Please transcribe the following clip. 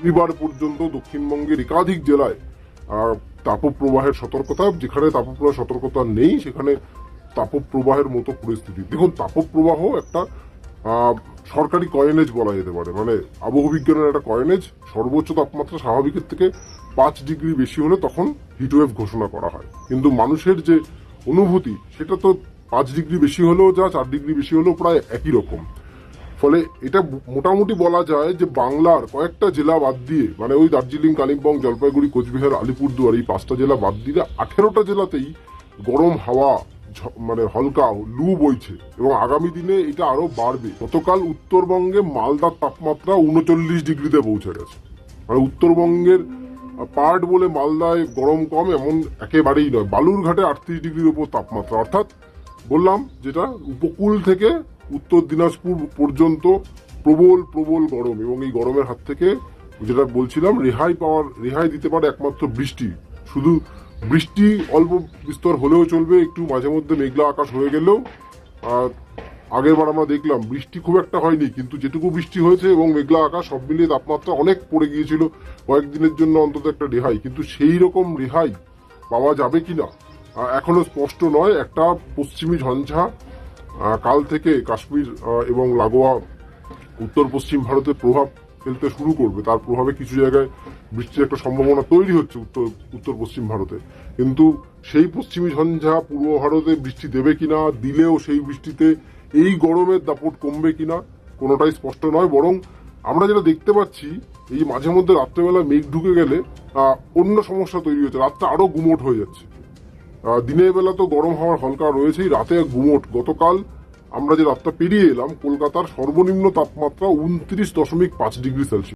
রবিবার পর্যন্ত দক্ষিণবঙ্গের একাধিক জেলায় তাপপ্রবাহের সতর্কতা, যেখানে তাপপ্রবাহ সতর্কতা নেই, সেখানে তাপপ্রবাহের মতো পরিস্থিতি। দেখুন, তাপপ্রবাহ একটা সরকারি কয়েনেজ বলা যেতে পারে। মানে আবহবিজ্ঞানের একটা কয়েনেজ সর্বোচ্চ তাপমাত্রা স্বাভাবিকের থেকে পাঁচ ডিগ্রি বেশি হলে তখন হিটওয়েভ ঘোষণা করা হয়। কিন্তু মানুষের যে অনুভূতি, সেটা তো পাঁচ ডিগ্রি বেশি হলেও যা, চার ডিগ্রি বেশি হলেও প্রায় একই রকম। ফলে এটা মোটামুটি বলা যায় যে বাংলার কয়েকটা জেলা বাদ দিয়ে মানে ওই দার্জিলিং, কালিম্পং, জলপাইগুড়ি, কোচবিহার, আলিপুরদুয়ার এই পাঁচটা জেলা বাদ দিলে আঠেরোটা জেলাতেই গরম হাওয়া মানে হালকা লু বইছে এবং আগামী দিনে এটা আরও বাড়বে। গতকাল উত্তরবঙ্গে মালদার তাপমাত্রা উনচল্লিশ ডিগ্রিতে পৌঁছে গেছে। মানে উত্তরবঙ্গের পার্ট বলে মালদায় গরম কম এমন একেবারেই নয়। বালুরঘাটে আটত্রিশ ডিগ্রির উপর তাপমাত্রা। অর্থাৎ বললাম যেটা উপকূল থেকে উত্তর দিনাজপুর পর্যন্ত প্রবল প্রবল গরম এবং এই গরমের হাত থেকে যেটা বলছিলাম, রেহাই পাওয়ার, রেহাই দিতে পারে একমাত্র বৃষ্টি। শুধু বৃষ্টি অল্প বিস্তর হলেও চলবে, একটু মাঝে মধ্যে মেঘলা আকাশ হয়ে গেলেও আগের বার আমরা দেখলাম বৃষ্টি খুব একটা হয়নি, কিন্তু যেটুকু বৃষ্টি হয়েছে এবং মেঘলা আকাশ সব মিলিয়ে তাপমাত্রা অনেক পড়ে গিয়েছিল, কয়েকদিনের জন্য অন্তত একটা রেহাই। কিন্তু সেই রকম রেহাই পাওয়া যাবে কি না এখনও স্পষ্ট নয়। একটা পশ্চিমী ঝঞ্ঝা কাল থেকে কাশ্মীর এবং লাগোয়া উত্তর পশ্চিম ভারতে প্রভাব ফেলতে শুরু করবে। তার প্রভাবে কিছু জায়গায় বৃষ্টির একটা সম্ভাবনা তৈরি হচ্ছে উত্তর উত্তর পশ্চিম ভারতে। কিন্তু সেই পশ্চিমী ঝঞ্ঝা পূর্ব ভারতে বৃষ্টি দেবে কিনা, দিলেও সেই বৃষ্টিতে এই গরমের দাপট কমবে কিনা, কোনোটাই স্পষ্ট নয়। বরং আমরা যেটা দেখতে পাচ্ছি, এই মাঝে মধ্যে রাত্রেবেলা মেঘ ঢুকে গেলে অন্য সমস্যা তৈরি হচ্ছে। রাতটা আরও গুমোট হয়ে যাচ্ছে। দিনের বেলা তো গরম হওয়ার হালকা রয়েছেই, রাতে গুমোট গতকাল আমরা যে রাতটা পেরিয়ে এলাম, কলকাতার সর্বনিম্ন তাপমাত্রা উনত্রিশ দশমিক পাঁচ ডিগ্রি সেলসিয়াস।